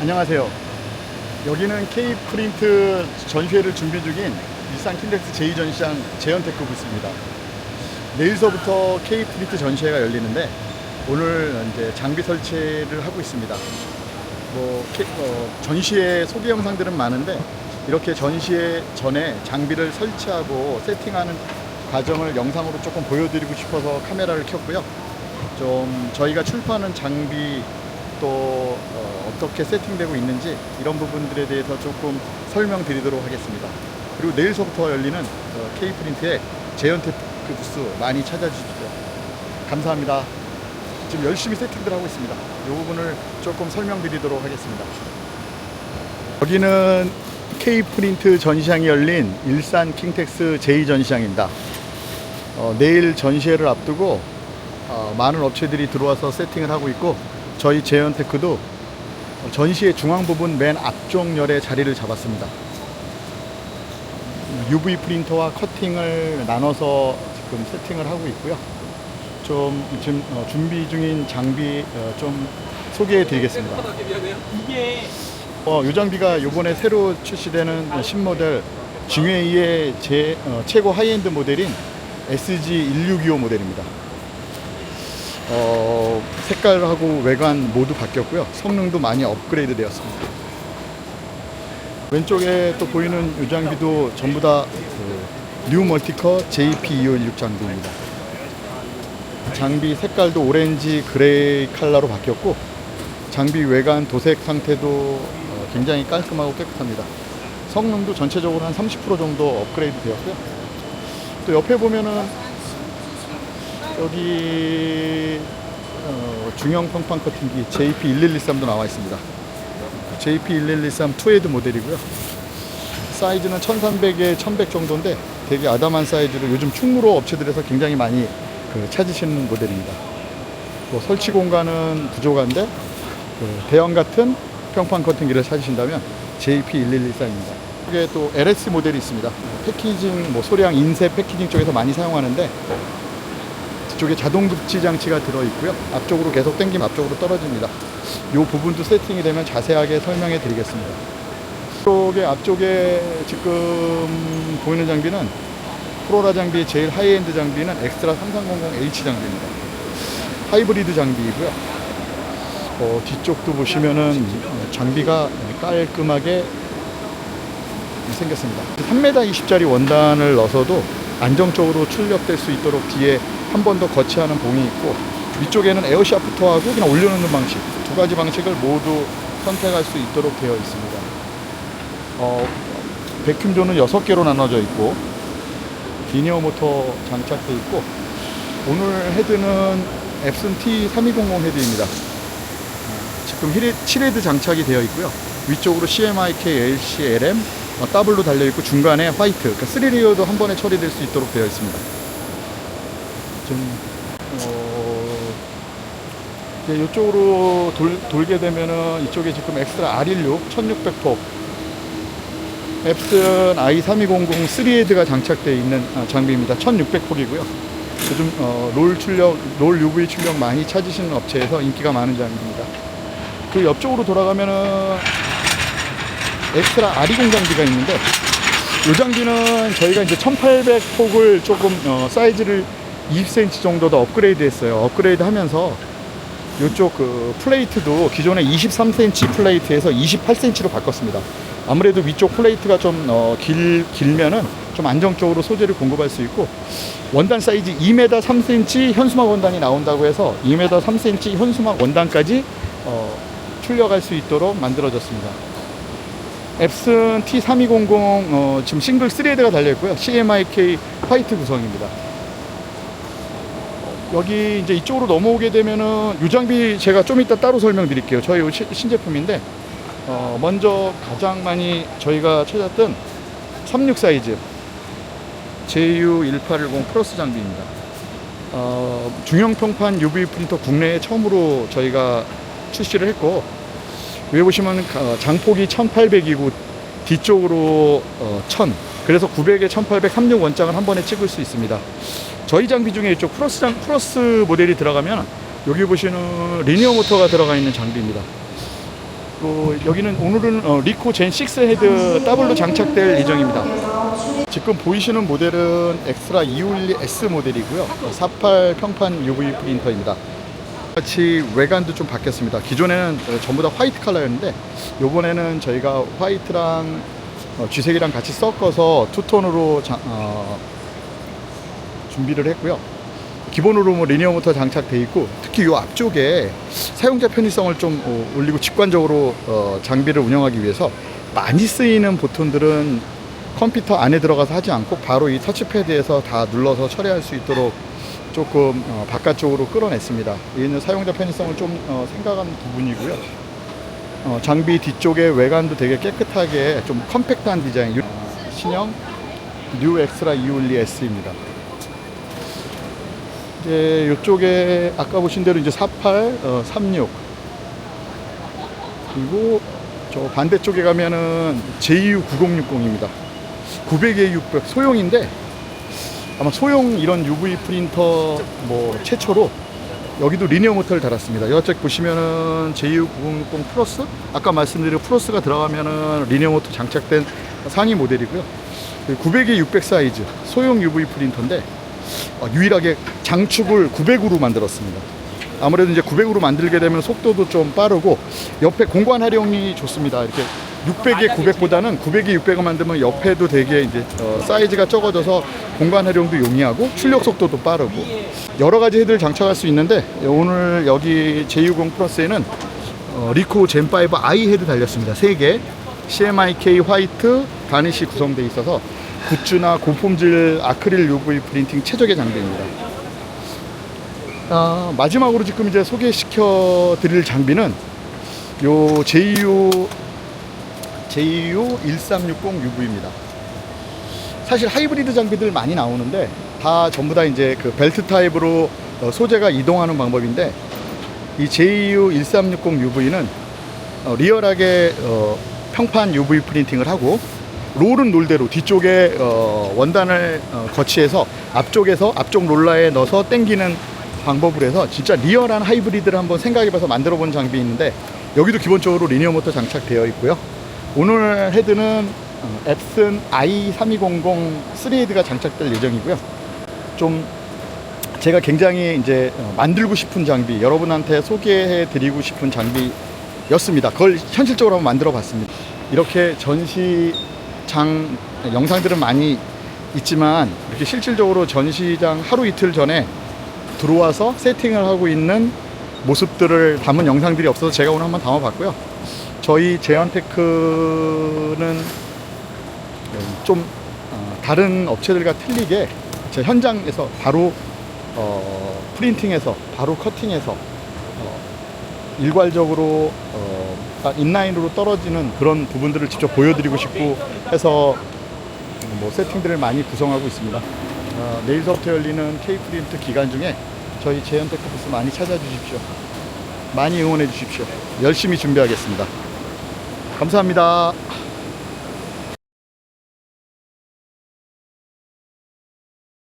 안녕하세요. 여기는 K 프린트 전시회를 준비 중인 일산 킨덱스 제2전시장 재현테크 부스입니다. 내일서부터 K 프린트 전시회가 열리는데 오늘 이제 장비 설치를 하고 있습니다. 뭐 K- 어, 전시회 소개 영상들은 많은데 이렇게 전시회 전에 장비를 설치하고 세팅하는 과정을 영상으로 조금 보여드리고 싶어서 카메라를 켰고요. 좀 저희가 출판하는 장비 또 어, 떻게 세팅되고 있는지 이런 부분들에 대해서 조금 설명드리도록 하겠습니다. 그리고 내일서부터 열리는 어, K프린트의 재현테크 부스 많이 찾아주십시오. 감사합니다. 지금 열심히 세팅들 하고 있습니다. 이 부분을 조금 설명드리도록 하겠습니다. 여기는 K프린트 전시장이 열린 일산 킹텍스 제2전시장입니다. 어, 내일 전시회를 앞두고 어, 많은 업체들이 들어와서 세팅을 하고 있고 저희 제현테크도 전시회 중앙 부분 맨 앞쪽 열에 자리를 잡았습니다. UV 프린터와 커팅을 나눠서 지금 세팅을 하고 있고요. 좀 지금 어, 준비 중인 장비 어, 좀 소개해 드리겠습니다. 이게 어, 이 장비가 이번에 새로 출시되는 신모델 징웨이의 제, 어, 최고 하이엔드 모델인 SG1625 모델입니다. 어, 색깔하고 외관 모두 바뀌었고요. 성능도 많이 업그레이드 되었습니다. 왼쪽에 또 보이는 이 장비도 전부 다 그, 뉴 멀티커 JP216 장비입니다. 장비 색깔도 오렌지 그레이 컬러로 바뀌었고 장비 외관 도색 상태도 어, 굉장히 깔끔하고 깨끗합니다. 성능도 전체적으로 한 30% 정도 업그레이드 되었고요. 또 옆에 보면은 여기 어, 중형 평판 커팅기 JP1113도 나와 있습니다. JP1113 투헤드 모델이고요. 사이즈는 1300에 1100 정도인데 되게 아담한 사이즈로 요즘 충무로 업체들에서 굉장히 많이 그 찾으시는 모델입니다. 뭐 설치 공간은 부족한데 그 대형 같은 평판 커팅기를 찾으신다면 JP1113입니다. 이게 또 LS 모델이 있습니다. 패키징, 뭐 소량 인쇄 패키징 쪽에서 많이 사용하는데 뒤쪽에 자동 급지 장치가 들어 있고요. 앞쪽으로 계속 당기면 앞쪽으로 떨어집니다. 이 부분도 세팅이 되면 자세하게 설명해 드리겠습니다. 이쪽에 앞쪽에 지금 보이는 장비는 프로라 장비의 제일 하이엔드 장비는 엑스트라 3300H 장비입니다. 하이브리드 장비이고요. 어, 뒤쪽도 보시면은 장비가 깔끔하게 생겼습니다. 3m 20짜리 원단을 넣어서도 안정적으로 출력될 수 있도록 뒤에 한 번 더 거치하는 봉이 있고 위쪽에는 에어샤프터하고 그냥 올려놓는 방식 두 가지 방식을 모두 선택할 수 있도록 되어 있습니다. 어, 백큐존은 6개로 나눠져 있고 리니어 모터 장착돼 있고 오늘 헤드는 앱슨 T3200 헤드입니다. 어, 지금 7헤드 장착이 되어 있고요. 위쪽으로 CMYK, LC, LM 어, 더블로 달려 있고 중간에 화이트, 그러니까 3레이어도 한 번에 처리될 수 있도록 되어 있습니다. 좀 어, 이제 이쪽으로 돌, 돌게 되면은 이쪽에 지금 엑스트라 R16 1600폭 앱슨 i3200 3헤드가 장착되어 있는 아, 장비입니다. 1600폭이고요. 요즘 어, 롤 출력, 롤 UV 출력 많이 찾으시는 업체에서 인기가 많은 장비입니다. 그 옆쪽으로 돌아가면은 엑스트라 R20 장비가 있는데 이 장비는 저희가 이제 1800폭을 조금 어, 사이즈를 20cm 정도 더 업그레이드 했어요. 업그레이드 하면서 이쪽 그 플레이트도 기존에 23cm 플레이트에서 28cm로 바꿨습니다. 아무래도 위쪽 플레이트가 좀 어, 길, 길면은 좀 안정적으로 소재를 공급할 수 있고 원단 사이즈 2m 3cm 현수막 원단이 나온다고 해서 2m 3cm 현수막 원단까지 어, 출력할 수 있도록 만들어졌습니다. 앱슨 T3200 어, 지금 싱글 3헤드가 달려있고요. CMYK 화이트 구성입니다. 여기 이제 이쪽으로 넘어오게 되면은 이 장비 제가 좀 이따 따로 설명드릴게요. 저희 신제품인데 어, 먼저 가장 많이 저희가 찾았던 36 사이즈 JU1810 플러스 장비입니다. 어, 중형 평판 UV 프린터 국내에 처음으로 저희가 출시를 했고 위에 보시면 어, 장폭이 1800이고 뒤쪽으로 어, 1000 그래서 900에 1800 합력 원장을 한 번에 찍을 수 있습니다. 저희 장비 중에 이쪽 플러스 장 플러스 모델이 들어가면 여기 보시는 리니어 모터가 들어가 있는 장비입니다. 그 여기는 오늘은 어, 리코 젠6 헤드 더블로 장착될 예정입니다. 지금 보이시는 모델은 엑스라 251 S 모델이고요. 48 평판 UV 프린터입니다. 같이 외관도 좀 바뀌었습니다. 기존에는 어, 전부 다 화이트 컬러였는데 이번에는 저희가 화이트랑 어, 쥐색이랑 같이 섞어서 투톤으로 자- 어, 준비를 했고요. 기본으로 뭐 리니어 모터 장착돼 있고 특히 이 앞쪽에 사용자 편의성을 좀 어, 올리고 직관적으로 어, 장비를 운영하기 위해서 많이 쓰이는 보통들은 컴퓨터 안에 들어가서 하지 않고 바로 이 터치패드에서 다 눌러서 처리할 수 있도록 조금 어, 바깥쪽으로 끌어냈습니다. 이는 사용자 편의성을 좀 어, 생각한 부분이고요. 어, 장비 뒤쪽에 외관도 되게 깨끗하게 좀 컴팩트한 디자인. 어, 신형 뉴 엑스라 252 S입니다. 이제 이쪽에 아까 보신 대로 이제 48, 어, 36 그리고 저 반대쪽에 가면은 JU 9060입니다. 900에 600 소형인데 아마 소형 이런 UV 프린터 뭐 최초로 여기도 리니어 모터를 달았습니다. 이쪽 보시면은 JU9060 플러스 아까 말씀드린 플러스가 들어가면은 리니어 모터 장착된 상위 모델이고요. 900에 600 사이즈 소형 UV 프린터인데 어, 유일하게 장축을 900으로 만들었습니다. 아무래도 이제 900으로 만들게 되면 속도도 좀 빠르고 옆에 공간 활용이 좋습니다. 이렇게 600에 900보다는 900에 600을 만들면 옆에도 되게 이제 어, 사이즈가 적어져서 공간 활용도 용이하고 출력 속도도 빠르고 여러 가지 헤드를 장착할 수 있는데 오늘 여기 J60 플러스에는 어, 리코 젠5 i 헤드 달렸습니다. 3개 CMYK 화이트 바니시 구성되어 있어서 굿즈나 고품질 아크릴 UV 프린팅 최적의 장비입니다. 아, 마지막으로 지금 이제 소개시켜 드릴 장비는 요 JU JU 1360 UV입니다. 사실 하이브리드 장비들 많이 나오는데 다 전부 다 이제 그 벨트 타입으로 어, 소재가 이동하는 방법인데 이 JU 1360 UV는 어, 리얼하게 어, 평판 UV 프린팅을 하고 롤은 롤대로 뒤쪽에 어, 원단을 어, 거치해서 앞쪽에서 앞쪽 롤러에 넣어서 당기는 방법으로 해서 진짜 리얼한 하이브리드를 한번 생각해봐서 만들어 본 장비 있는데 여기도 기본적으로 리니어 모터 장착되어 있고요. 오늘 헤드는 어, 앱슨 i3200 3헤드가 장착될 예정이고요. 좀 제가 굉장히 이제 어, 만들고 싶은 장비, 여러분한테 소개해 드리고 싶은 장비였습니다. 그걸 현실적으로 한번 만들어 봤습니다. 이렇게 전시 장 영상들은 많이 있지만 이렇게 실질적으로 전시장 하루 이틀 전에 들어와서 세팅을 하고 있는 모습들을 담은 영상들이 없어서 제가 오늘 한번 담아봤고요. 저희 제언테크는 좀 어, 다른 업체들과 틀리게 제 현장에서 바로 어, 프린팅해서 바로 커팅해서 어, 일괄적으로 어, 딱 인라인으로 떨어지는 그런 부분들을 직접 보여드리고 싶고 해서 뭐 세팅들을 많이 구성하고 있습니다. 어, 내일서부터 열리는 K프린트 기간 중에 저희 제현테크 부스 많이 찾아주십시오. 많이 응원해 주십시오. 열심히 준비하겠습니다. 감사합니다.